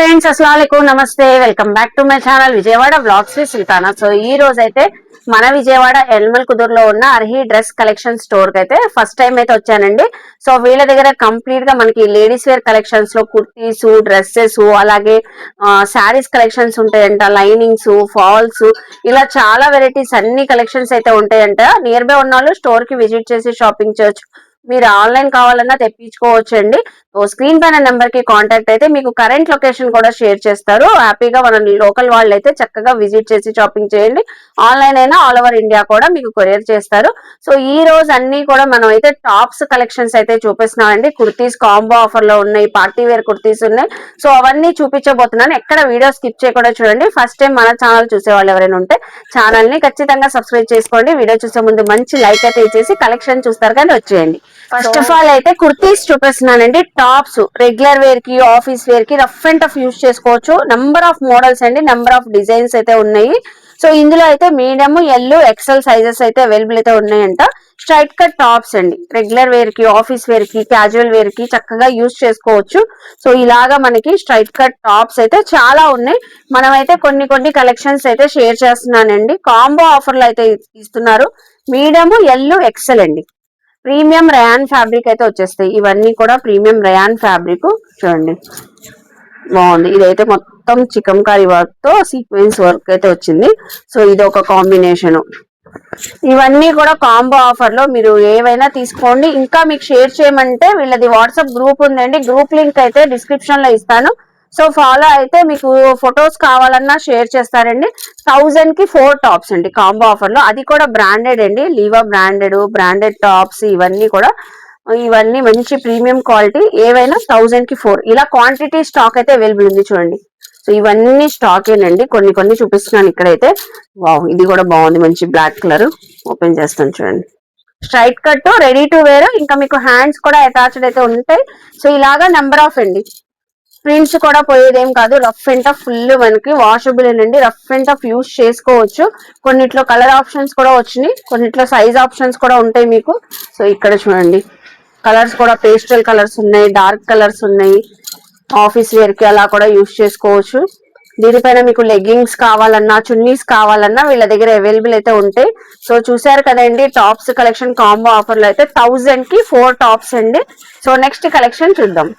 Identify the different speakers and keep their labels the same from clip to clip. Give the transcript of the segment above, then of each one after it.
Speaker 1: Friends అస్సలం నమస్తే welcome back to my channel Vijayawada blogs Sultana so ఈ రోజు అయితే మన విజయవాడ ఎల్మల్ కుదురులో ఉన్న అర్హి డ్రెస్ కలెక్షన్ స్టోర్కి అయితే ఫస్ట్ టైం అయితే వచ్చానండి. సో వీళ్ళ దగ్గర కంప్లీట్గా మనకి లేడీస్ వేర్ కలెక్షన్స్లో కుర్తీస్ డ్రెస్సెస్ అలాగే శారీస్ కలెక్షన్స్ ఉంటాయంట లైనింగ్స్ ఫాల్స్ ఇలా చాలా వెరైటీస్ అన్ని కలెక్షన్స్ అయితే ఉంటాయంట. నియర్ బై ఉన్న వాళ్ళు స్టోర్కి విజిట్ చేసి షాపింగ్ చేయొచ్చు. మీరు ఆన్లైన్ కావాలన్నా తెప్పించుకోవచ్చు అండి స్క్రీన్ పైన నెంబర్కి కాంటాక్ట్ అయితే మీకు కరెంట్ లొకేషన్ కూడా షేర్ చేస్తారు. హ్యాపీగా మన లోకల్ వాళ్ళు అయితే చక్కగా విజిట్ చేసి షాపింగ్ చేయండి. ఆన్లైన్ అయినా ఆల్ ఓవర్ ఇండియా కూడా మీకు కొరియర్ చేస్తారు. సో ఈ రోజు అన్ని కూడా మనం అయితే టాప్స్ కలెక్షన్స్ అయితే చూపిస్తున్నామండి. కుర్తీస్ కాంబో ఆఫర్లో ఉన్నాయి పార్టీ వేర్ కుర్తీస్ ఉన్నాయి. సో అవన్నీ చూపించబోతున్నాను. ఎక్కడ వీడియో స్కిప్ చేయకుండా చూడండి. ఫస్ట్ టైం మన ఛానల్ చూసే వాళ్ళు ఎవరైనా ఉంటే ఛానల్ని ఖచ్చితంగా సబ్స్క్రైబ్ చేసుకోండి. వీడియో చూసే ముందు మంచి లైక్ అయితే ఇచ్చేసి కలెక్షన్ చూస్తారు కానీ వచ్చేయండి. ఫస్ట్ ఆఫ్ ఆల్ అయితే కుర్తీస్ చూపిస్తున్నానండి. టాప్స్ రెగ్యులర్ వేర్కి ఆఫీస్ వేర్కి రఫ్ అండ్ టఫ్ యూస్ చేసుకోవచ్చు. నెంబర్ ఆఫ్ మోడల్స్ అండి నెంబర్ ఆఫ్ డిజైన్స్ అయితే ఉన్నాయి. సో ఇందులో అయితే మీడియం ఎల్ ఎక్సెల్ సైజెస్ అయితే అవైలబుల్ అయితే ఉన్నాయంట. స్ట్రైట్ కట్ టాప్స్ అండి. రెగ్యులర్ వేర్కి ఆఫీస్ వేర్కి క్యాజువల్ వేర్కి చక్కగా యూస్ చేసుకోవచ్చు. సో ఇలాగా మనకి స్ట్రైట్ కట్ టాప్స్ అయితే చాలా ఉన్నాయి. మనం అయితే కొన్ని కొన్ని కలెక్షన్స్ అయితే షేర్ చేస్తున్నానండి. కాంబో ఆఫర్లు అయితే ఇస్తున్నారు. మీడియం ఎల్ ఎక్సెల్ అండి. ప్రీమియం రయాన్ ఫ్యాబ్రిక్ అయితే వచ్చేస్తాయి. ఇవన్నీ కూడా ప్రీమియం రయాన్ ఫ్యాబ్రిక్. చూడండి. బాగుంది. ఇదైతే మొత్తం చికెన్ కర్రీ వర్క్తో సీక్వెన్స్ వర్క్ అయితే వచ్చింది. సో ఇది ఒక కాంబినేషన్. ఇవన్నీ కూడా కాంబో ఆఫర్లో మీరు ఏవైనా తీసుకోండి. ఇంకా మీకు షేర్ చేయమంటే వీళ్ళది వాట్సాప్ గ్రూప్ ఉందండి. గ్రూప్ లింక్ అయితే డిస్క్రిప్షన్లో ఇస్తాను. సో ఫాలో అయితే మీకు ఫొటోస్ కావాలన్నా షేర్ చేస్తారండి. థౌజండ్కి ఫోర్ టాప్స్ అండి కాంబో ఆఫర్లో. అది కూడా బ్రాండెడ్ అండి. లీవా బ్రాండెడ్ బ్రాండెడ్ టాప్స్ ఇవన్నీ కూడా. ఇవన్నీ మంచి ప్రీమియం క్వాలిటీ ఏవైనా థౌజండ్కి ఫోర్ ఇలా క్వాంటిటీ స్టాక్ అయితే అవైలబుల్ ఉంది చూడండి. సో ఇవన్నీ స్టాక్ ఏనండి కొన్ని కొన్ని చూపిస్తున్నాను ఇక్కడైతే. వావ్ ఇది కూడా బాగుంది. మంచి బ్లాక్ కలర్ ఓపెన్ చేస్తాను చూడండి. Straight cut ready to wear ఇంకా మీకు హ్యాండ్స్ కూడా అటాచ్డ్ అయితే ఉంటాయి. సో ఇలాగా నెంబర్ ఆఫ్ అండి. ప్రింట్స్ కూడా పోయేదేం కాదు. రఫ్ అండ్ టఫ్ ఫుల్ మనకి వాషబుల్ అండి. రఫ్ అండ్ టఫ్ యూస్ చేసుకోవచ్చు. కొన్నిట్లో కలర్ ఆప్షన్స్ కూడా వచ్చినాయి. కొన్నిట్లో సైజ్ ఆప్షన్స్ కూడా ఉంటాయి మీకు. సో ఇక్కడ చూడండి. కలర్స్ కూడా పేస్టల్ కలర్స్ ఉన్నాయి డార్క్ కలర్స్ ఉన్నాయి. ఆఫీస్ వేర్కి అలా కూడా యూస్ చేసుకోవచ్చు. దీనిపైన మీకు లెగ్గింగ్స్ కావాలన్నా చున్నీస్ కావాలన్నా వీళ్ళ దగ్గర అవైలబుల్ అయితే ఉంటాయి. సో చూసారు కదండి టాప్స్ కలెక్షన్ కాంబో ఆఫర్లు అయితే థౌజండ్కి ఫోర్ టాప్స్ అండి. సో నెక్స్ట్ కలెక్షన్ చూద్దాం.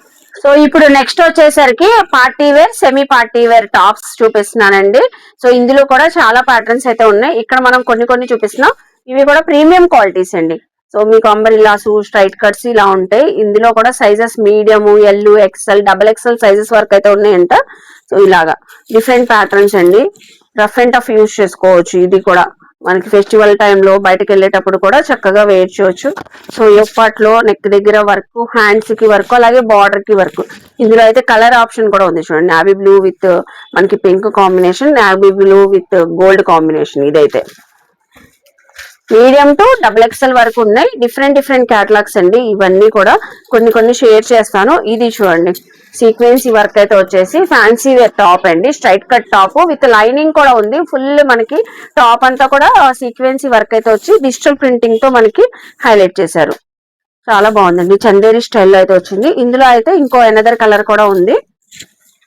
Speaker 1: సో ఇప్పుడు నెక్స్ట్ వచ్చేసరికి party wear semi party wear tops చూపిస్తున్నానండి. సో ఇందులో కూడా చాలా ప్యాటర్న్స్ అయితే ఉన్నాయి. ఇక్కడ మనం కొన్ని కొన్ని చూపిస్తున్నాం. ఇవి కూడా ప్రీమియం క్వాలిటీస్ అండి. సో మీకు అంబరిల్లాస్ స్ట్రైట్ కట్స్ ఇలా ఉంటాయి. ఇందులో కూడా sizes medium L XL double XL sizes వరకు అయితే ఉన్నాయంట. సో ఇలాగా. డిఫరెంట్ ప్యాటర్న్స్ అండి. రఫ్ అండ్ టఫ్ యూజ్ చేసుకోవచ్చు ఇది కూడా. మనకి ఫెస్టివల్ టైంలో బయటకు వెళ్ళేటప్పుడు కూడా చక్కగా వేర్ చేయొచ్చు సో లో నెక్ దగ్గర వర్క్ హ్యాండ్స్కి వర్క్ అలాగే బార్డర్కి వర్క్ ఇందులో అయితే కలర్ ఆప్షన్ కూడా ఉంది చూడండి. నావీ బ్లూ విత్ మనకి pink combination navy blue with gold combination ఇదైతే. మీడియం టు డబుల్ ఎక్స్ఎల్ వరకు ఉన్నాయి. డిఫరెంట్ డిఫరెంట్ క్యాటలాగ్స్ అండి. ఇవన్నీ కూడా కొన్ని కొన్ని షేర్ చేస్తాను. ఇది చూడండి. సీక్వెన్సీ వర్క్ అయితే వచ్చేసి ఫ్యాన్సీ టాప్ అండి. Straight cut top with lining కూడా ఉంది. ఫుల్ మనకి టాప్ అంతా కూడా సీక్వెన్సీ వర్క్ అయితే వచ్చి డిజిటల్ ప్రింటింగ్తో మనకి హైలైట్ చేశారు. చాలా బాగుందండి. చందేరి స్టైల్లో అయితే వచ్చింది. ఇందులో అయితే ఇంకో ఎనదర్ కలర్ కూడా ఉంది.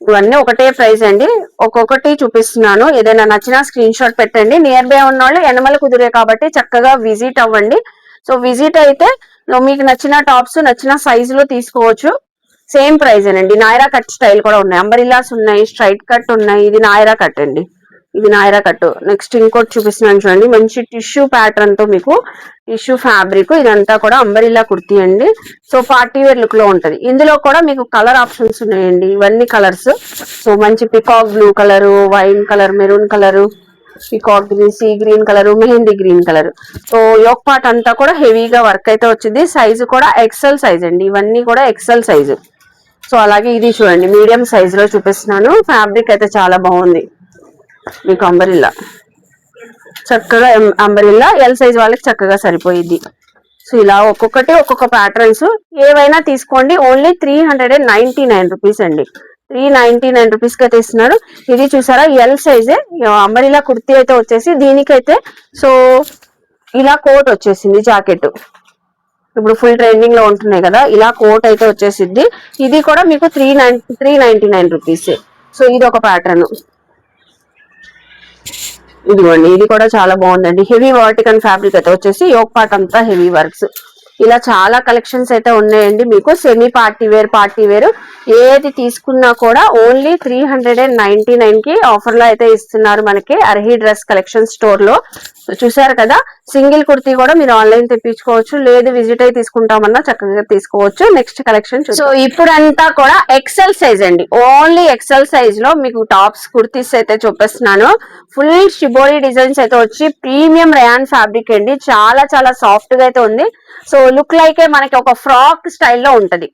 Speaker 1: ఇవన్నీ ఒకటే ప్రైస్ అండి. ఒక్కొక్కటి చూపిస్తున్నాను. ఏదైనా నచ్చినా స్క్రీన్ షాట్ పెట్టండి. నియర్ బై ఉన్న వాళ్ళు ఎనమల కుదిరే కాబట్టి చక్కగా విజిట్ అవ్వండి. సో విజిట్ అయితే మీకు నచ్చిన టాప్స్ నచ్చిన సైజులో తీసుకోవచ్చు. సేమ్ ప్రైస్ అండి నాయరా కట్ స్టైల్ కూడా ఉన్నాయి. అంబరిల్లాస్ ఉన్నాయి స్ట్రైట్ కట్ ఉన్నాయి. ఇది నాయరా కట్ అండి. ఇది నాయరా కట్టు. నెక్స్ట్ ఇంకోటి చూపిస్తున్నాను చూడండి. మంచి టిష్యూ ప్యాటర్న్తో మీకు టిష్యూ ఫ్యాబ్రిక్ ఇదంతా కూడా అంబరిలా కుర్తీ అండి. సో పార్టీ వేర్ లుక్లో ఉంటది. ఇందులో కూడా మీకు కలర్ ఆప్షన్స్ ఉన్నాయండి. ఇవన్నీ కలర్స్ సో మంచి peacock blue colour wine colour maroon colour peacock green sea green colour mehndi green colour so yoke part అంతా కూడా హెవీగా వర్క్ అయితే వచ్చింది. సైజు కూడా ఎక్సెల్ సైజ్ అండి. ఇవన్నీ కూడా ఎక్సెల్ సైజు సో అలాగే ఇది చూడండి. మీడియం సైజ్లో చూపిస్తున్నాను. ఫ్యాబ్రిక్ అయితే చాలా బాగుంది. మీకు అంబరిల్లా. చక్కగా అంబరిల్లా ఎల్ సైజ్ వాళ్ళకి చక్కగా సరిపోయింది సో ఇలా ఒక్కొక్కటి ఒక్కొక్క ప్యాటర్న్స్ ఏవైనా తీసుకోండి only three hundred and ninety nine rupees అండి త్రీ నైన్టీ నైన్ రూపీస్కి అయితే ఇస్తున్నారు ఇది చూసారా ఎల్ సైజే అంబరిలా కుర్తీ అయితే వచ్చేసి దీనికైతే సో ఇలా కోట్ వచ్చేసింది జాకెట్. ఇప్పుడు ఫుల్ ట్రెండింగ్లో ఉంటున్నాయి కదా ఇలా కోట్ అయితే వచ్చేసింది ఇది కూడా మీకు three nine three ninety nine rupees so ఇది ఒక ప్యాటర్న్ ఇదిగోండి ఇది కూడా చాలా బాగుందండి. హెవీ వర్టికన్ ఫ్యాబ్రిక్ అయితే వచ్చేసి యోక్ పార్ట్ అంతా హెవీ వర్క్స్ ఇలా చాలా కలెక్షన్స్ అయితే ఉన్నాయండి. మీకు semi party wear party wear ఏది తీసుకున్నా కూడా only three hundred and ninety నైన్కి ఆఫర్లో అయితే ఇస్తున్నారు మనకి అర్హి డ్రెస్ కలెక్షన్ స్టోర్లో. చూసారు కదా? సింగిల్ కుర్తీ కూడా మీరు ఆన్లైన్ తెప్పించుకోవచ్చు. లేదు విజిట్ అయి తీసుకుంటామన్నా చక్కగా తీసుకోవచ్చు. నెక్స్ట్ కలెక్షన్ సో ఇప్పుడంతా కూడా ఎక్సెల్ సైజ్ అండి. ఓన్లీ ఎక్సెల్ సైజ్లో మీకు టాప్స్ కుర్తీస్ అయితే చూపిస్తున్నాను. ఫుల్ షిబోరీ డిజైన్స్ అయితే వచ్చి ప్రీమియం రయాన్ ఫ్యాబ్రిక్ అండి. చాలా చాలా సాఫ్ట్గా అయితే ఉంది. సో లుక్ లైకే మనకి ఒక ఫ్రాక్ స్టైల్లో ఉంటది.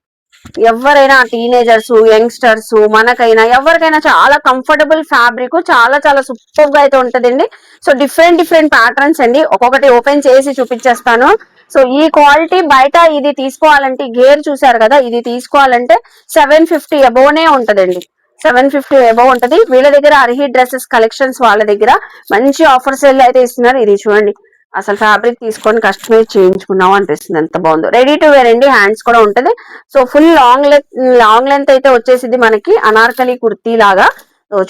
Speaker 1: ఎవరైనా టీనేజర్స్ యంగ్స్టర్స్ మనకైనా ఎవరికైనా చాలా కంఫర్టబుల్ ఫ్యాబ్రిక్ చాలా చాలా సూపర్గా అయితే ఉంటదండి. సో డిఫరెంట్ డిఫరెంట్ ప్యాటర్న్స్ అండి. ఒక్కొక్కటి ఓపెన్ చేసి చూపించేస్తాను. సో ఈ క్వాలిటీ బయట ఇది తీసుకోవాలంటే గేర్ చూసారు కదా ఇది తీసుకోవాలంటే సెవెన్ ఫిఫ్టీ అబోనే ఉంటదండి. సెవెన్ ఫిఫ్టీ అబోవ్ ఉంటది. వీళ్ళ దగ్గర అర్హి డ్రెస్సెస్ కలెక్షన్స్ వాళ్ళ దగ్గర మంచి ఆఫర్స్ అయితే ఇస్తున్నారు. ఇది చూడండి. అసలు ఫ్యాబ్రిక్ తీసుకొని కస్టమైజ్ చేయించుకున్నాం అనిపిస్తుంది. ఎంత బాగుందో. రెడీ టు వేర్ అండి. హ్యాండ్స్ కూడా ఉంటది. So full long length long length అయితే వచ్చేసింది మనకి. అనార్కలి కుర్తీ లాగా.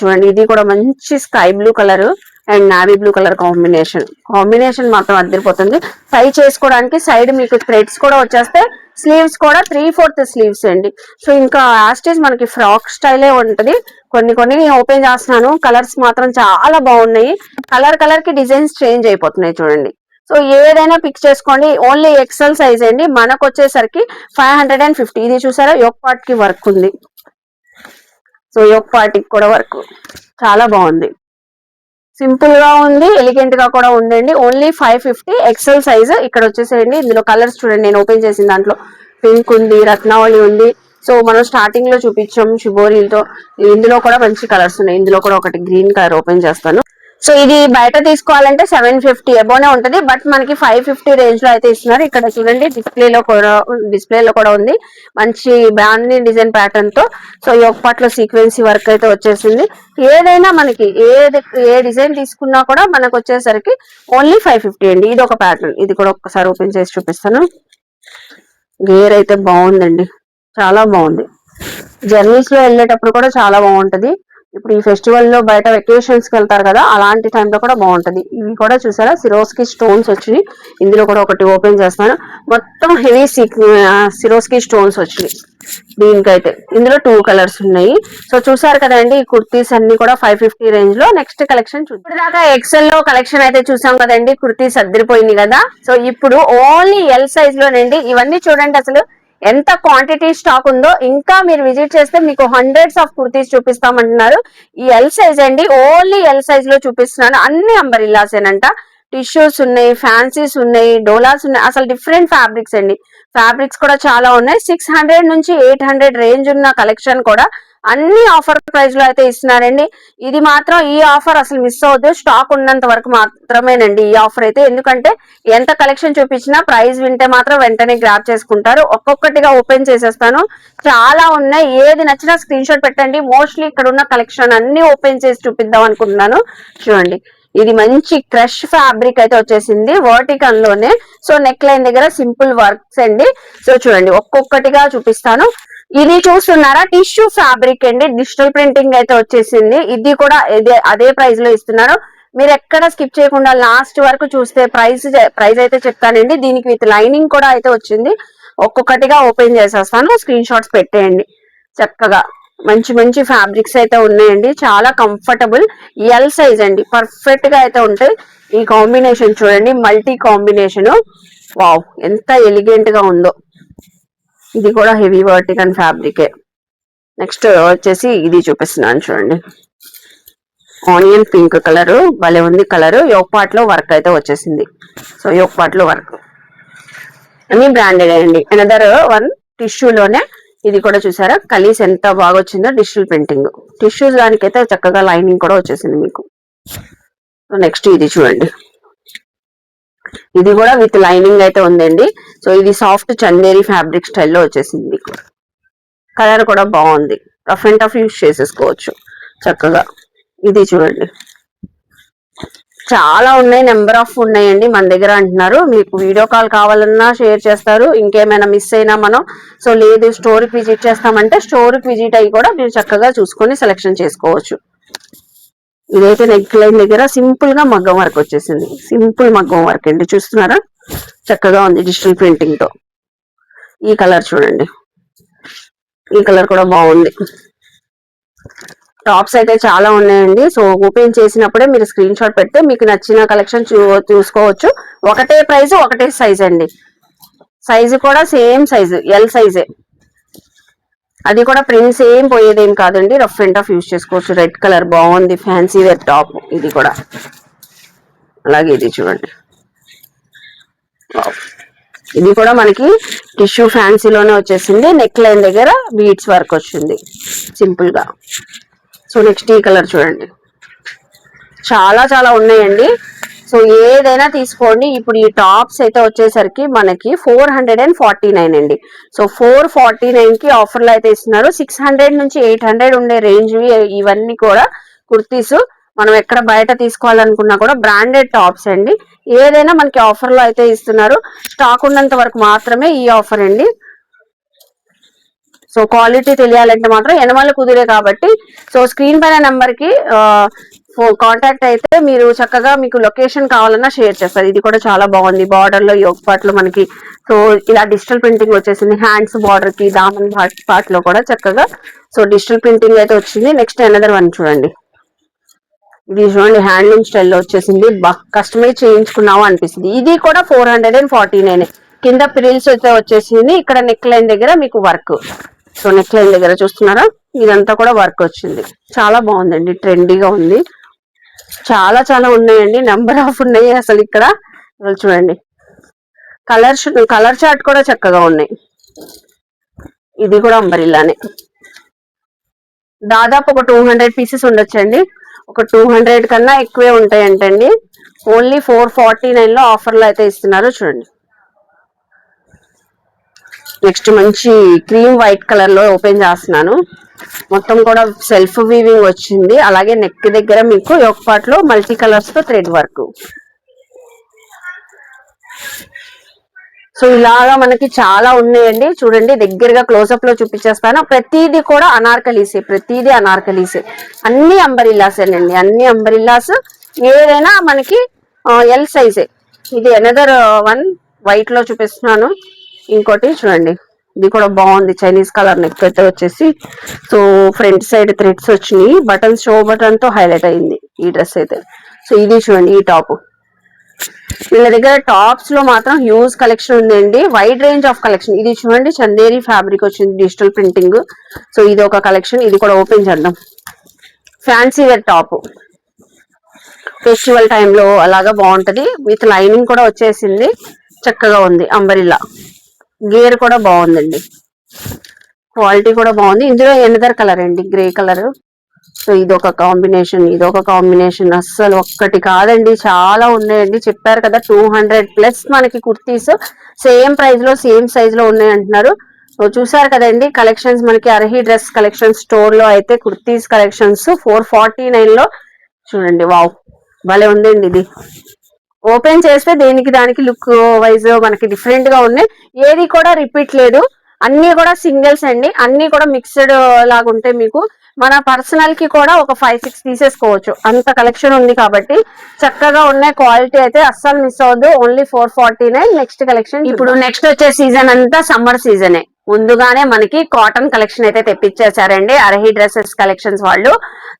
Speaker 1: చూడండి ఇది కూడా మంచి sky blue colour and navy blue colour combination. Combination మాత్రం అద్దరిపోతుంది. టై చేసుకోవడానికి సైడ్ మీకు థ్రెడ్స్ కూడా వచ్చేస్తే స్లీవ్స్ కూడా త్రీ ఫోర్త్ స్లీవ్స్ అండి. సో ఇంకా యాస్టేజ్ మనకి ఫ్రాక్ స్టైలే ఉంటుంది. కొన్ని కొన్ని ఓపెన్ చేస్తున్నాను. కలర్స్ మాత్రం చాలా బాగున్నాయి. కలర్ కలర్కి డిజైన్స్ చేంజ్ అయిపోతున్నాయి చూడండి. సో ఏదైనా పిక్ చేసుకోండి. ఓన్లీ ఎక్సెల్ సైజ్ అండి. మనకు వచ్చేసరికి ఫైవ్ హండ్రెడ్ అండ్ ఫిఫ్టీ ఇది చూసారా? యోక్ పార్ట్కి వర్క్ ఉంది. సో యోక్ పార్ట్కి కూడా వర్క్ చాలా బాగుంది. సింపుల్గా ఉంది ఎలిగెంట్గా కూడా ఉందండి. Only five fifty XL size ఇక్కడ వచ్చేసేయండి. ఇందులో కలర్స్ చూడండి నేను ఓపెన్ చేసిన దాంట్లో. పింక్ ఉంది రత్నావళి ఉంది. సో మనం స్టార్టింగ్లో చూపించాం శుభోరీలతో ఇందులో కూడా మంచి కలర్స్ ఉన్నాయి. ఇందులో కూడా ఒకటి గ్రీన్ కలర్ ఓపెన్ చేస్తాను. సో ఇది బయట తీసుకోవాలంటే సెవెన్ ఫిఫ్టీ అబోనే ఉంటుంది బట్ మనకి ఫైవ్ ఫిఫ్టీ రేంజ్లో అయితే ఇస్తున్నారు. ఇక్కడ చూడండి డిస్ప్లే లో కూడా డిస్ప్లే లో కూడా ఉంది. మంచి బ్రాండ్ డిజైన్ ప్యాటర్న్తో. సో ఈ ఒక్కట్లో సీక్వెన్సీ వర్క్ అయితే వచ్చేసింది. ఏదైనా మనకి ఏది ఏ డిజైన్ తీసుకున్నా కూడా మనకు వచ్చేసరికి ఓన్లీ ఫైవ్ ఫిఫ్టీ అండి. ఇది ఒక ప్యాటర్న్. ఇది కూడా ఒక్కసారి ఓపెన్ చేసి చూపిస్తాను. గేర్ అయితే బాగుందండి. చాలా బాగుంది. జర్నీస్లో వెళ్ళేటప్పుడు కూడా చాలా బాగుంటది. ఇప్పుడు ఈ ఫెస్టివల్లో బయట వెకేషన్స్కి వెళ్తారు కదా అలాంటి టైంలో కూడా బాగుంటది. ఇవి కూడా చూసారా? సిరోస్కి స్టోన్స్ వచ్చినాయి ఇందులో కూడా ఒకటి ఓపెన్ చేస్తాను. మొత్తం హెవీ సిరోస్కి స్టోన్స్ వచ్చినాయి దీనికైతే. ఇందులో టూ కలర్స్ ఉన్నాయి. సో చూసారు కదండి ఈ కుర్తీస్ అన్ని కూడా ఫైవ్ ఫిఫ్టీ రేంజ్లో. నెక్స్ట్ కలెక్షన్ చూద్దాం. దాకా ఎక్సెల్లో కలెక్షన్ అయితే చూసాం కదండి కుర్తీస్ అద్దరిపోయింది కదా. సో ఇప్పుడు ఓన్లీ ఎల్ సైజ్ లోనండి. ఇవన్నీ చూడండి అసలు ఎంత క్వాంటిటీ స్టాక్ ఉందో ఇంకా మీరు విజిట్ చేస్తే మీకు హండ్రెడ్స్ ఆఫ్ కుర్తీస్ చూపిస్తామంటున్నారు. ఈ ఎల్ సైజ్ అండి ఓన్లీ ఎల్ సైజ్లో చూపిస్తున్నాను. అన్ని అంబరిల్లాసేనంట టిష్యూస్ ఉన్నాయి ఫ్యాన్సీస్ ఉన్నాయి డోలాస్ ఉన్నాయి. అసలు డిఫరెంట్ ఫ్యాబ్రిక్స్ అండి. ఫ్యాబ్రిక్స్ కూడా చాలా ఉన్నాయి. సిక్స్ హండ్రెడ్ నుంచి ఎయిట్ హండ్రెడ్ రేంజ్ ఉన్న కలెక్షన్ కూడా అన్ని ఆఫర్ ప్రైస్లో అయితే ఇస్తున్నారండి. ఇది మాత్రం ఈ ఆఫర్ అసలు మిస్ అవద్దు స్టాక్ ఉన్నంత వరకు మాత్రమేనండి ఈ ఆఫర్ అయితే. ఎందుకంటే ఎంత కలెక్షన్ చూపించినా ప్రైస్ వింటే మాత్రం వెంటనే గ్రాప్ చేసుకుంటారు. ఒక్కొక్కటిగా ఓపెన్ చేసేస్తాను. చాలా ఉన్నాయి. ఏది నచ్చినా స్క్రీన్ షాట్ పెట్టండి. మోస్ట్లీ ఇక్కడ ఉన్న కలెక్షన్ అన్ని ఓపెన్ చేసి చూపిద్దాం అనుకుంటున్నాను. చూడండి. ఇది మంచి క్రష్ ఫ్యాబ్రిక్ అయితే వచ్చేసింది వర్టికన్లోనే. సో నెక్ లైన్ దగ్గర సింపుల్ వర్క్స్ అండి. సో చూడండి. ఒక్కొక్కటిగా చూపిస్తాను. ఇది చూస్తున్నారా? టిష్యూ ఫ్యాబ్రిక్ అండి. డిజిటల్ ప్రింటింగ్ అయితే వచ్చేసింది. ఇది కూడా అదే ప్రైస్లో ఇస్తున్నారు. మీరు ఎక్కడ స్కిప్ చేయకుండా లాస్ట్ వరకు చూస్తే ప్రైస్ ప్రైస్ అయితే చెప్తానండి. దీనికి విత్ లైనింగ్ కూడా అయితే వచ్చింది. ఒక్కొక్కటిగా ఓపెన్ చేసేస్తాను. స్క్రీన్ షాట్స్ పెట్టేయండి. చక్కగా మంచి మంచి ఫ్యాబ్రిక్స్ అయితే ఉన్నాయండి. చాలా కంఫర్టబుల్. ఎల్ సైజ్ అండి. పర్ఫెక్ట్గా అయితే ఉంటాయి. ఈ కాంబినేషన్ చూడండి. Multi combination. వావ్! ఎంత ఎలిగెంట్గా ఉందో. ఇది కూడా హెవీ వర్టికన్ ఫ్యాబ్రికే. నెక్స్ట్ వచ్చేసి ఇది చూపిస్తున్నాను చూడండి. ఆనియన్ పింక్ కలరు భలే ఉంది కలర్. యోక్లో వర్క్ అయితే వచ్చేసింది. సో యోగ్లో వర్క్. అన్ని బ్రాండెడ్ అండి. అనదర్ వన్ టిష్యూలోనే ఇది కూడా చూసారా? కలీస్ ఎంత బాగా వచ్చిందో డిజిటల్ ప్రింటింగ్. టిష్యూస్ దానికైతే చక్కగా లైనింగ్ కూడా వచ్చేసింది మీకు. నెక్స్ట్ ఇది చూడండి. ఇది కూడా విత్ లైనింగ్ అయితే ఉందండి. సో ఇది సాఫ్ట్ చందేరి ఫ్యాబ్రిక్ స్టైల్లో వచ్చేసింది. మీకు కలర్ కూడా బాగుంది. రఫ్ అండ్ టఫ్ యూస్ చేసేసుకోవచ్చు. చక్కగా. ఇది చూడండి. చాలా ఉన్నాయి. నెంబర్ ఆఫ్ ఉన్నాయండి. మన దగ్గర అంటున్నారు. మీకు వీడియో కాల్ కావాలన్నా షేర్ చేస్తారు. ఇంకేమైనా మిస్ అయినా మనం సో లేదు స్టోర్కి విజిట్ చేస్తామంటే స్టోర్కి విజిట్ అయ్యి కూడా మీరు చక్కగా చూసుకొని సెలెక్షన్ చేసుకోవచ్చు. ఇదైతే నెక్ లైన్ దగ్గర సింపుల్గా మగ్గం వర్క్ వచ్చేసింది. సింపుల్ మగ్గం వర్క్ అండి. చూస్తున్నారా? చక్కగా ఉంది డిజిటల్ ప్రింటింగ్తో. ఈ కలర్ చూడండి. ఈ కలర్ కూడా బాగుంది. టాప్స్ అయితే చాలా ఉన్నాయండి. సో ఓపెన్ చేసినప్పుడే మీరు స్క్రీన్ షాట్ పెడితే మీకు నచ్చిన కలెక్షన్ చూసుకోవచ్చు. ఒకటే ప్రైస్ ఒకటే సైజ్ అండి. సైజు కూడా సేమ్ సైజు ఎల్ సైజే అది కూడా ప్రింట్స్ ఏం పోయేదేం కాదండి. రఫ్ అండ్ టఫ్ యూస్ చేసుకోవచ్చు. రెడ్ కలర్ బాగుంది ఫ్యాన్సీ వేర్ టాప్ ఇది కూడా. అలాగే ఇది చూడండి. ఇది కూడా మనకి టిష్యూ ఫ్యాన్సీలోనే వచ్చేసింది. నెక్ లైన్ దగ్గర బీడ్స్ వర్క్ వచ్చింది. సింపుల్గా సో నెక్స్ట్ ఈ కలర్ చూడండి. చాలా చాలా ఉన్నాయండి. సో ఏదైనా తీసుకోండి. ఇప్పుడు ఈ టాప్స్ అయితే వచ్చేసరికి మనకి four hundred and forty nine అండి. సో ఫోర్ ఫార్టీ నైన్కి ఆఫర్లు అయితే ఇస్తున్నారు. సిక్స్ హండ్రెడ్ నుంచి ఎయిట్ హండ్రెడ్ ఉండే రేంజ్ ఇవన్నీ కూడా కుర్తీస్ మనం ఎక్కడ బయట తీసుకోవాలనుకున్నా కూడా బ్రాండెడ్ టాప్స్ అండి. ఏదైనా మనకి ఆఫర్లో అయితే ఇస్తున్నారు. స్టాక్ ఉన్నంత వరకు మాత్రమే ఈ ఆఫర్ అండి. సో క్వాలిటీ తెలియాలంటే మాత్రం ఎనమల కుదిరే కాబట్టి సో స్క్రీన్ పైన నెంబర్కి కాంటాక్ట్ అయితే మీరు చక్కగా మీకు లొకేషన్ కావాలన్నా షేర్ చేస్తారు. ఇది కూడా చాలా బాగుంది. బార్డర్లో యోగ్ పార్ట్లో మనకి సో ఇలా డిజిటల్ ప్రింటింగ్ వచ్చేసింది. హ్యాండ్స్ బార్డర్కి దామన్ పార్ట్లో కూడా చక్కగా సో డిజిటల్ ప్రింటింగ్ అయితే వచ్చింది. నెక్స్ట్ అనదర్ వన్ చూడండి. ఇది చూడండి హ్యాండ్లూమ్ స్టైల్లో వచ్చేసింది. కస్టమైజ్ చేయించుకున్నాము అనిపిస్తుంది. ఇది కూడా four hundred and forty nine కింద ప్రిల్స్ అయితే వచ్చేసింది. ఇక్కడ నెక్ లైన్ దగ్గర మీకు వర్క్ సో నెక్ లైన్ దగ్గర చూస్తున్నారా? ఇదంతా కూడా వర్క్ వచ్చింది. చాలా బాగుందండి. ట్రెండీగా ఉంది. చాలా చాలా ఉన్నాయండి. నెంబర్ ఆఫ్ ఉన్నాయి అసలు ఇక్కడ. చూడండి. కలర్ కలర్ చార్ట్ కూడా చక్కగా ఉన్నాయి. ఇది కూడా అంబరిల్లానే దాదాపు ఒక టూ హండ్రెడ్ పీసెస్ ఉండొచ్చండి. ఒక టూ హండ్రెడ్ కన్నా ఎక్కువే ఉంటాయంటండి. ఓన్లీ ఫోర్ ఫార్టీ నైన్లో లో ఆఫర్లు అయితే ఇస్తున్నారు. చూడండి. నెక్స్ట్ మంచి క్రీమ్ వైట్ కలర్లో ఓపెన్ చేస్తున్నాను. మొత్తం కూడా సెల్ఫ్ వీవింగ్ వచ్చింది. అలాగే నెక్ దగ్గర మీకు ఒక పార్ట్ మల్టీ కలర్స్తో థ్రెడ్ వర్క్ సో ఇలాగా మనకి చాలా ఉన్నాయండి. చూడండి దగ్గరగా క్లోజప్లో చూపించేస్తాను. ప్రతిదీ కూడా అనార్కలీసే ప్రతిదీ అనార్కలీసే. అన్ని అంబరిల్లాసేనండి అన్ని అంబరిల్లాస్ ఏదైనా మనకి ఎల్ సైజే ఇది ఎనదర్ వన్ వైట్లో చూపిస్తున్నాను. ఇంకోటి చూడండి. ఇది కూడా బాగుంది. చైనీస్ కలర్ నెక్ అయితే వచ్చేసి. సో ఫ్రంట్ సైడ్ థ్రెడ్స్ వచ్చినాయి. బటన్ షో బటన్తో హైలైట్ అయింది ఈ డ్రెస్ అయితే. సో ఇది చూడండి ఈ టాప్ వీళ్ళ దగ్గర టాప్స్లో మాత్రం హ్యూజ్ కలెక్షన్ ఉందండి. వైడ్ రేంజ్ ఆఫ్ కలెక్షన్ ఇది చూడండి చందేరి ఫ్యాబ్రిక్ వచ్చింది డిజిటల్ ప్రింటింగ్ సో ఇది ఒక కలెక్షన్ ఇది కూడా ఓపెన్ చేద్దాం. ఫ్యాన్సీ వేర్ టాప్ ఫెస్టివల్ టైంలో అలాగా బాగుంటది. విత్ లైనింగ్ కూడా వచ్చేసింది. చక్కగా ఉంది అంబరిలా గేర్ కూడా బాగుందండి. క్వాలిటీ కూడా బాగుంది. ఇందులో ఎనదర్ కలర్ అండి గ్రే కలర్. సో ఇది ఒక కాంబినేషన్ ఇది ఒక కాంబినేషన్. అస్సలు ఒక్కటి కాదండి. చాలా ఉన్నాయండి. చెప్పారు కదా టూ హండ్రెడ్ ప్లస్ మనకి కుర్తీస్. సేమ్ ప్రైస్లో సేమ్ సైజ్లో ఉన్నాయి అంటున్నారు. సో చూసారు కదండి కలెక్షన్స్ మనకి అర్హి డ్రెస్ కలెక్షన్ స్టోర్లో అయితే కుర్తీస్ కలెక్షన్స్ ఫోర్ ఫార్టీ నైన్లో చూడండి వావ్! భలే ఉందండి ఇది. ఓపెన్ చేస్తే దేనికి దానికి లుక్ వైజ్ మనకి డిఫరెంట్గా ఉన్నాయి. ఏది కూడా రిపీట్ లేదు. అన్ని కూడా సింగిల్స్ అండి. అన్ని కూడా మిక్స్డ్ లాగా ఉంటాయి మీకు మన పర్సనల్కి కూడా ఒక ఫైవ్ సిక్స్ తీసేసుకోవచ్చు అంత కలెక్షన్ ఉంది కాబట్టి చక్కగా ఉన్న క్వాలిటీ అయితే అస్సలు మిస్ అవ్వద్దు. Only four forty nine next collection ఇప్పుడు నెక్స్ట్ వచ్చే సీజన్ అంతా సమ్మర్ సీజనే ముందుగానే మనకి కాటన్ కలెక్షన్ అయితే తెప్పించేశారండి. అరహి డ్రెస్సెస్ కలెక్షన్స్ వాళ్ళు.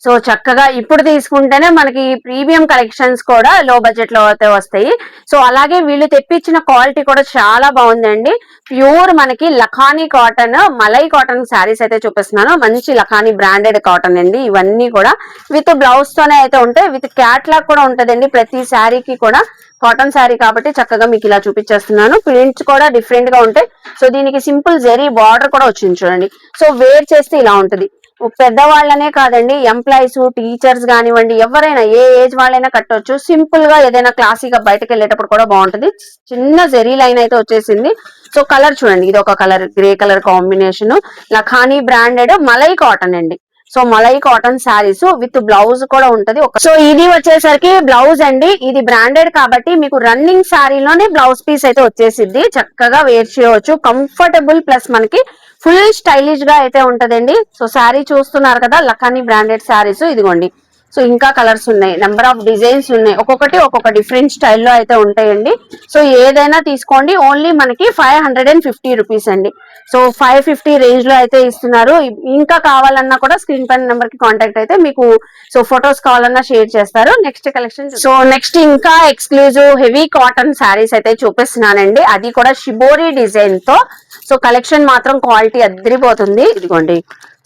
Speaker 1: సో చక్కగా ఇప్పుడు తీసుకుంటేనే మనకి ప్రీమియం కలెక్షన్స్ కూడా లో బడ్జెట్లో అయితే వస్తాయి. సో అలాగే వీళ్ళు తెప్పించిన క్వాలిటీ కూడా చాలా బాగుందండి. ప్యూర్ మనకి లఖానీ కాటన్ మలై కాటన్ శారీస్ అయితే చూపిస్తున్నాను. మంచి లఖానీ బ్రాండెడ్ కాటన్ అండి. ఇవన్నీ కూడా విత్ బ్లౌజ్ తోనే అయితే ఉంటాయి. విత్ క్యాట్లాగ్ కూడా ఉంటదండి. ప్రతి శారీకి కూడా కాటన్ శారీ కాబట్టి చక్కగా మీకు ఇలా చూపించేస్తున్నాను. ప్రింట్స్ కూడా డిఫరెంట్గా ఉంటాయి. సో దీనికి సింపుల్ జెరీ బార్డర్ కూడా వచ్చింది చూడండి. సో వేర్ చేస్తే ఇలా ఉంటది. పెద్దవాళ్ళనే కాదండి ఎంప్లాయీస్ టీచర్స్ కానివ్వండి ఎవరైనా ఏ ఏజ్ వాళ్ళైనా కట్టొచ్చు. సింపుల్గా ఏదైనా క్లాసీగా బయటకు వెళ్ళేటప్పుడు కూడా బాగుంటది. చిన్న జెరీ లైన్ అయితే వచ్చేసింది. సో కలర్ చూడండి. ఇది ఒక colour grey colour combination Lakhani branded malai cotton అండి. So malai cotton saris with blouse కూడా ఉంటది. సో ఇది వచ్చేసరికి బ్లౌజ్ అండి. ఇది బ్రాండెడ్ కాబట్టి మీకు రన్నింగ్ శారీలోనే బ్లౌజ్ పీస్ అయితే వచ్చేసిద్ది. చక్కగా వేర్ చేయవచ్చు కంఫర్టబుల్ ప్లస్ మనకి ఫుల్ స్టైలిష్గా అయితే ఉంటదండి. సో శారీ చూస్తున్నారు కదా లఖానీ బ్రాండెడ్ శారీస్ ఇదిగోండి. సో ఇంకా కలర్స్ ఉన్నాయి. నెంబర్ ఆఫ్ డిజైన్స్ ఉన్నాయి. ఒక్కొక్కటి ఒక్కొక్క డిఫరెంట్ స్టైల్లో అయితే ఉంటాయండి. సో ఏదైనా తీసుకోండి. ఓన్లీ మనకి five hundred and fifty rupees అండి. సో ఫైవ్ ఫిఫ్టీ రేంజ్లో అయితే ఇస్తున్నారు. ఇంకా కావాలన్నా కూడా స్క్రీన్ పైన నెంబర్కి కాంటాక్ట్ అయితే మీకు సో ఫొటోస్ కావాలన్నా షేర్ చేస్తారు. నెక్స్ట్ కలెక్షన్ సో నెక్స్ట్ ఇంకా ఎక్స్క్లూజివ్ హెవీ కాటన్ శారీస్ అయితే చూపిస్తున్నానండి. అది కూడా షిబోరి డిజైన్తో. సో కలెక్షన్ మాత్రం క్వాలిటీ అద్దరిపోతుంది ఇదిగోండి.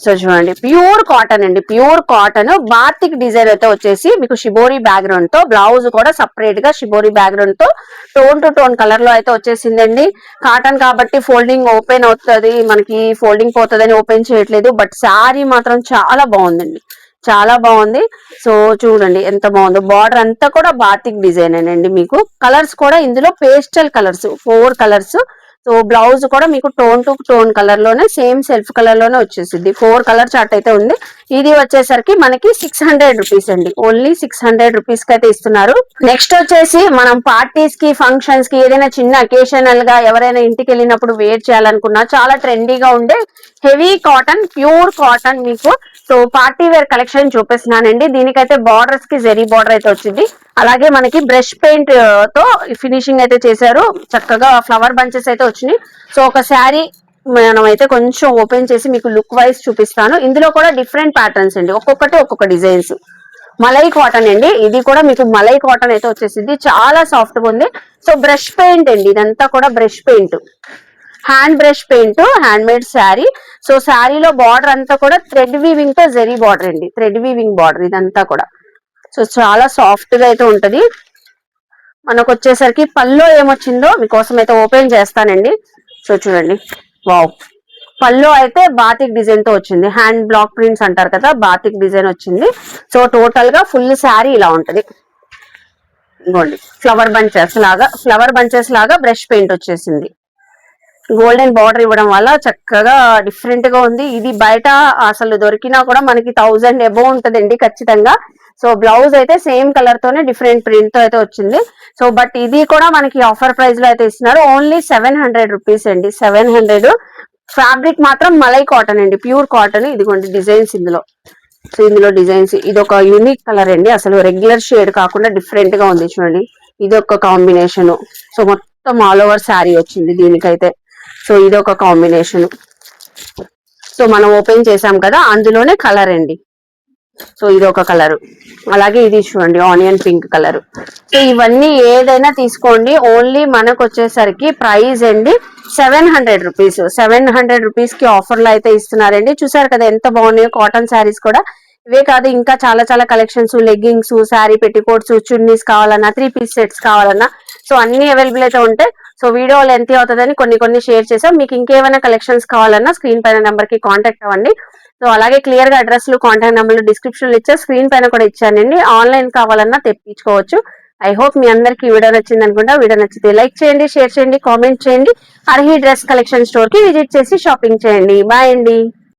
Speaker 1: సో చూడండి ప్యూర్ కాటన్ అండి ప్యూర్ కాటన్. బాతిక్ డిజైన్ అయితే వచ్చేసి మీకు షిబోరి బ్యాక్గ్రౌండ్తో బ్లౌజ్ కూడా సపరేట్గా షిబోరి బ్యాక్గ్రౌండ్తో టోన్ టు టోన్ కలర్లో అయితే వచ్చేసిందండి. కాటన్ కాబట్టి ఫోల్డింగ్ ఓపెన్ అవుతుంది మనకి ఫోల్డింగ్ పోతుందని ఓపెన్ చేయట్లేదు బట్ శారీ మాత్రం చాలా బాగుందండి. చాలా బాగుంది. సో చూడండి ఎంత బాగుందో. బార్డర్ అంతా కూడా బాతిక్ డిజైన్ అండి మీకు. కలర్స్ కూడా ఇందులో pastel colours four colours so blouse కూడా మీకు టోన్ టు టోన్ కలర్లోనే సేమ్ సెల్ఫ్ కలర్లోనే వచ్చేసింది ఫోర్ కలర్ చార్ట్ అయితే ఉంది. ఇది వచ్చేసరికి మనకి సిక్స్ హండ్రెడ్ రూపీస్ అండి. ఓన్లీ సిక్స్ హండ్రెడ్ రూపీస్కి అయితే ఇస్తున్నారు. నెక్స్ట్ వచ్చేసి మనం పార్టీస్కి ఫంక్షన్స్కి ఏదైనా చిన్న అకేషనల్గా ఎవరైనా ఇంటికి వెళ్ళినప్పుడు వేర్ చేయాలనుకున్నా చాలా ట్రెండీగా ఉండే హెవీ కాటన్ ప్యూర్ కాటన్ మీకు. సో పార్టీ వేర్ కలెక్షన్ చూపిస్తున్నానండి. దీనికైతే బార్డర్స్కి జెరీ బార్డర్ అయితే వచ్చింది. అలాగే మనకి బ్రష్ పెయింట్తో ఫినిషింగ్ అయితే చేశారు. చక్కగా ఫ్లవర్ బంచెస్ అయితే వచ్చినాయి. సో ఒక శారీ మనం అయితే కొంచెం ఓపెన్ చేసి మీకు లుక్ వైజ్ చూపిస్తాను. ఇందులో కూడా డిఫరెంట్ ప్యాటర్న్స్ అండి. ఒక్కొక్కటి ఒక్కొక్క డిజైన్స్. మలై కాటన్ అండి. ఇది కూడా మీకు మలై కాటన్ అయితే వచ్చేసింది. చాలా సాఫ్ట్గా ఉంది. సో బ్రష్ పెయింట్ అండి. ఇదంతా కూడా brush paint. Hand brush paint hand made sari. So శారీలో బార్డర్ అంతా కూడా థ్రెడ్ వీవింగ్తో జెరీ బార్డర్ అండి. థ్రెడ్ వీవింగ్ బార్డర్ ఇదంతా కూడా. సో చాలా సాఫ్ట్గా అయితే ఉంటుంది. మనకు వచ్చేసరికి పల్లో ఏమొచ్చిందో మీకోసం అయితే ఓపెన్ చేస్తానండి. సో చూడండి. వావ్. పల్లో అయితే బాతిక్ డిజైన్తో వచ్చింది. హ్యాండ్ బ్లాక్ ప్రింట్స్ అంటారు కదా బాతిక్ డిజైన్ వచ్చింది. సో టోటల్గా ఫుల్ శారీ ఇలా ఉంటది. ఇంకోండి. ఫ్లవర్ బంచెస్ లాగా ఫ్లవర్ బంచెస్ లాగా బ్రష్ పెయింట్ వచ్చేసింది. గోల్డెన్ బార్డర్ ఇవ్వడం వల్ల చక్కగా డిఫరెంట్గా ఉంది. ఇది బయట అసలు దొరికినా కూడా మనకి థౌజండ్ ఎబో ఉంటదండి ఖచ్చితంగా. సో బ్లౌజ్ అయితే సేమ్ కలర్ తోనే డిఫరెంట్ ప్రింట్తో అయితే వచ్చింది. సో బట్ ఇది కూడా మనకి ఆఫర్ ప్రైస్లో అయితే ఇస్తున్నారు. ఓన్లీ సెవెన్ హండ్రెడ్ రూపీస్ అండి. సెవెన్ హండ్రెడ్ ఫ్యాబ్రిక్ మాత్రం మలై కాటన్ అండి. ప్యూర్ కాటన్ ఇదిగోండి డిజైన్స్ ఇందులో. సో ఇందులో డిజైన్స్ ఇది ఒక యూనిక్ కలర్ అండి. అసలు రెగ్యులర్ షేడ్ కాకుండా డిఫరెంట్గా ఉంది చూడండి. ఇది ఒక కాంబినేషన్ సో మొత్తం ఆల్ ఓవర్ శారీ వచ్చింది దీనికైతే. సో ఇది ఒక కాంబినేషన్. సో మనం ఓపెన్ చేసాం కదా అందులోనే కలర్ అండి. సో ఇది ఒక కలర్. అలాగే ఇది చూడండి ఆనియన్ పింక్ కలర్. సో ఇవన్నీ ఏదైనా తీసుకోండి ఓన్లీ మనకు వచ్చేసరికి ప్రైస్ అండి seven hundred rupees. Seven hundred రూపీస్కి ఆఫర్లు అయితే ఇస్తున్నారండి. చూసారు కదా ఎంత బాగున్నాయో కాటన్ శారీస్ కూడా. ఇవే కాదు ఇంకా చాలా చాలా collections leggings sari petticoats chunnis కావాలన్నా త్రీ పీస్ సెట్స్ కావాలన్నా. సో అన్ని అవైలబుల్ అయితే ఉంటాయి సో వీడియో లెంత్ అవుతుందని కొన్ని కొన్ని షేర్ చేసాం మీకు ఇంకేమైనా కలెక్షన్స్ కావాలన్నా స్క్రీన్ పైన నెంబర్కి కాంటాక్ట్ అవ్వండి. సో అలాగే క్లియర్గా అడ్రస్లు కాంటాక్ట్ నెంబర్లు డిస్క్రిప్షన్ ఇచ్చా స్క్రీన్ పైన కూడా ఇచ్చానండి ఆన్లైన్ కావాలన్నా తెప్పించుకోవచ్చు. ఐ హోప్ మీ అందరికి వీడియో నచ్చింది అనుకుంటా. వీడియో నచ్చితే లైక్ చేయండి షేర్ చేయండి కామెంట్ చేయండి. అర్హి డ్రెస్ కలెక్షన్ స్టోర్కి విజిట్ చేసి షాపింగ్ చేయండి. బాయ్ అండి.